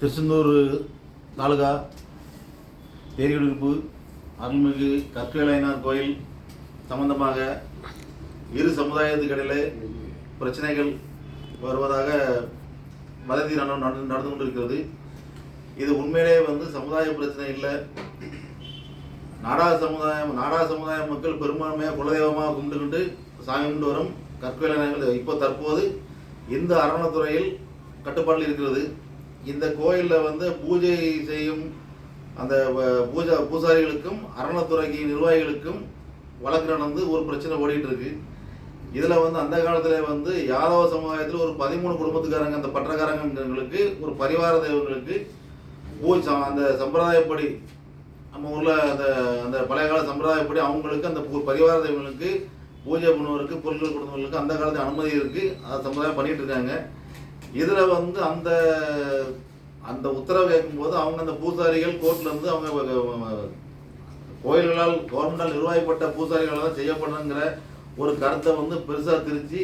திருச்செந்தூர் தாலுகா தேரிகுடியிருப்பு அருள்மிகு கற்களையனார் கோயில் சம்பந்தமாக இரு சமுதாயத்துக்கடையிலே பிரச்சனைகள் வருவதாக வதந்தி நட- நடந்து கொண்டிருக்கிறது. இது உண்மையிலே வந்து சமுதாய பிரச்சனை இல்லை. நாடா சமுதாயம் நாடா சமுதாய மக்கள் பெரும்பான்மையாக குலதெய்வமாக கும்பிட்டுக்கிட்டு சாமி கும்பிட்டு வரும் கற்கொலைகள் இப்போ தற்போது இந்து அரணத்துறையில் கட்டுப்பாட்டில் இருக்கிறது. இந்த கோயிலில் வந்து பூஜை செய்யும் அந்த பூஜா பூசாரிகளுக்கும் அரணத்துறைக்கு நிர்வாகிகளுக்கும் வழக்கு நடந்து ஒரு பிரச்சனை ஓடிட்டு இருக்கு இதில் வந்து அந்த காலத்தில் வந்து யாதவ சமுதாயத்தில் ஒரு பதிமூணு குடும்பத்துக்காரங்க அந்த பற்றக்காரங்களுக்கு ஒரு பரிவார தெய்வங்களுக்கு பூஜை அந்த சம்பிரதாயப்படி நம்ம ஊரில் அந்த அந்த பழைய கால சம்பிரதாயப்படி அவங்களுக்கு அந்த பரிவார தெய்வங்களுக்கு பூஜை பண்ணுவதற்கு பொருட்கள் கொடுத்தவங்களுக்கு அந்த காலத்து அனுமதி இருக்குது அதை சம்பிரதாயம் பண்ணிகிட்டு இருக்காங்க. இதில் வந்து அந்த அந்த உத்தரவு கேட்கும்போது அவங்க அந்த பூசாரிகள் கோர்ட்ல இருந்து அவங்க கோயில்களால் கவர்மெண்டால் நிர்வாகிப்பட்ட பூசாரிகளால் தான் செய்யப்படணுங்கிற ஒரு கருத்தை வந்து பெருசாக திரிச்சு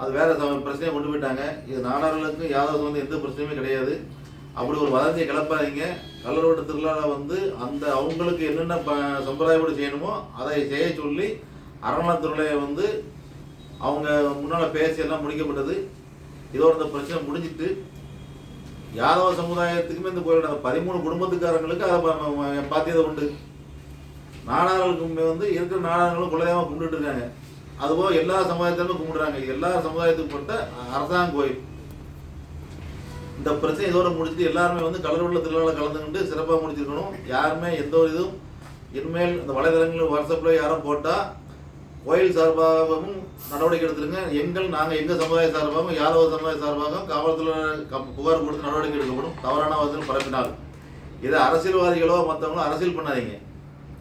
அது வேற பிரச்சனையை கொண்டு போயிட்டாங்க. இது நாடார்களுக்கும் யாதவ வந்து எந்த பிரச்சனையுமே கிடையாது. அப்படி ஒரு வதந்தியை கிளப்பாதீங்க. கல்லரோட்டு திருவிழாவில் வந்து அந்த அவங்களுக்கு என்னென்ன ப சம்பிரதாயப்படி செய்யணுமோ அதை செய்ய சொல்லி அறநிலைத்துறையை வந்து அவங்க முன்னால் பேசி எல்லாம் முடிக்கப்பட்டது. இதோட இந்த பிரச்சனை முடிஞ்சிட்டு யாதவ சமுதாயத்துக்குமே இந்த கோயில் பதிமூணு குடும்பத்துக்காரங்களுக்கு அதை பாத்தியதை உண்டு. நாடார்களுக்குமே வந்து இருக்கிற நாடார்களும் குலதெய்வம் கும்பிட்டு இருக்காங்க. அதுபோல் எல்லா சமுதாயத்திலும் கும்பிடுறாங்க. எல்லா சமுதாயத்துக்கு பட்ட அரசாங்க கோயில். இந்த பிரச்சனை இதோட முடிச்சுட்டு எல்லாருமே வந்து கலருள்ள திருவிழாவில் கலந்துக்கிட்டு சிறப்பாக முடிச்சிருக்கணும். யாருமே எந்த ஒரு இதுவும் இனிமேல் இந்த வலைதளங்கள் வாட்ஸ்அப்பில் யாரும் போட்டால் கோயில் சார்பாகவும் நடவடிக்கை எடுத்துருங்க. எங்கள் நாங்கள் எங்கள் சமுதாய சார்பாகவும் யாதவ சமுதாய சார்பாகவும் காவல்துறை க- புகார் கொடுத்து நடவடிக்கை எடுக்கப்படும். தவறான வகையில் பரப்பினார் இதை அரசியல்வாதிகளோ மற்றவங்களோ அரசியல் பண்ணாதீங்க.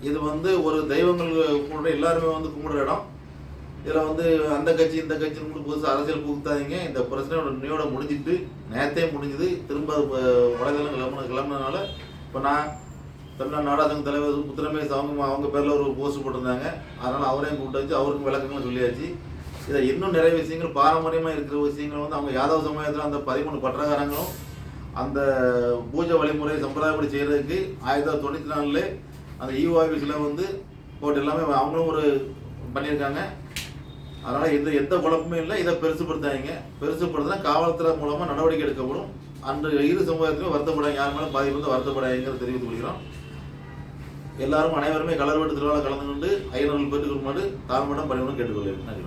இது வந்து ஒரு தெய்வங்கள் கும்பிடுற எல்லாருமே வந்து கும்பிடுற இடம். இதில் வந்து அந்த கட்சி இந்த கட்சின்னு கூட புதுசாக அரசியல் புகுத்தாதீங்க. இந்த பிரச்சனையோட நியோட முடிஞ்சிட்டு நேரத்தே முடிஞ்சுது. திரும்ப வலைதளம் கிளம்புன கிளம்புனதுனால இப்போ நான் தமிழ்நாடு நாடாசங்க தலைவர் முத்துரமேஷ் அவங்க அவங்க பேரில் ஒரு போஸ்ட் போட்டிருந்தாங்க. அதனால் அவரையும் கூப்பிட்டு வச்சு அவருக்கும் விளக்கங்களும் சொல்லியாச்சு. இதை இன்னும் நிறைய விஷயங்கள் பாரம்பரியமாக இருக்கிற விஷயங்கள் வந்து அவங்க யாதவ சமயத்தில் அந்த பதிமூணு பட்டகாரங்களும் அந்த பூஜை வழிமுறை சம்பிரதாயப்படி செய்கிறதுக்கு ஆயிரத்தி தொள்ளாயிரத்தி தொண்ணூற்றி நாலில் அந்த ஈஓ ஆஃபீஸில் வந்து போட்டு எல்லாமே அவங்களும் ஒரு பண்ணியிருக்காங்க. அதனால் எந்த எந்த குழப்பமும் இல்லை. இதை பெருசுப்படுத்தாங்க பெருசுப்படுத்தினா காவல்துறை மூலமாக நடவடிக்கை எடுக்கப்படும். அன்று இரு சமூகத்திலும் வருத்தப்படாங்க யார் மேலும் பாதிப்பு வந்து வருத்தப்படாங்கிறத தெரிவித்துக் கொள்கிறோம். எல்லாரும் அனைவருமே கலர் வெட்டு திருவிழா கலந்து கொண்டு ஐநூறு கொள்ளுமாறு தாழ்மடம் பணிவுடன் கேட்டுக்கொள்கிறேன். நன்றி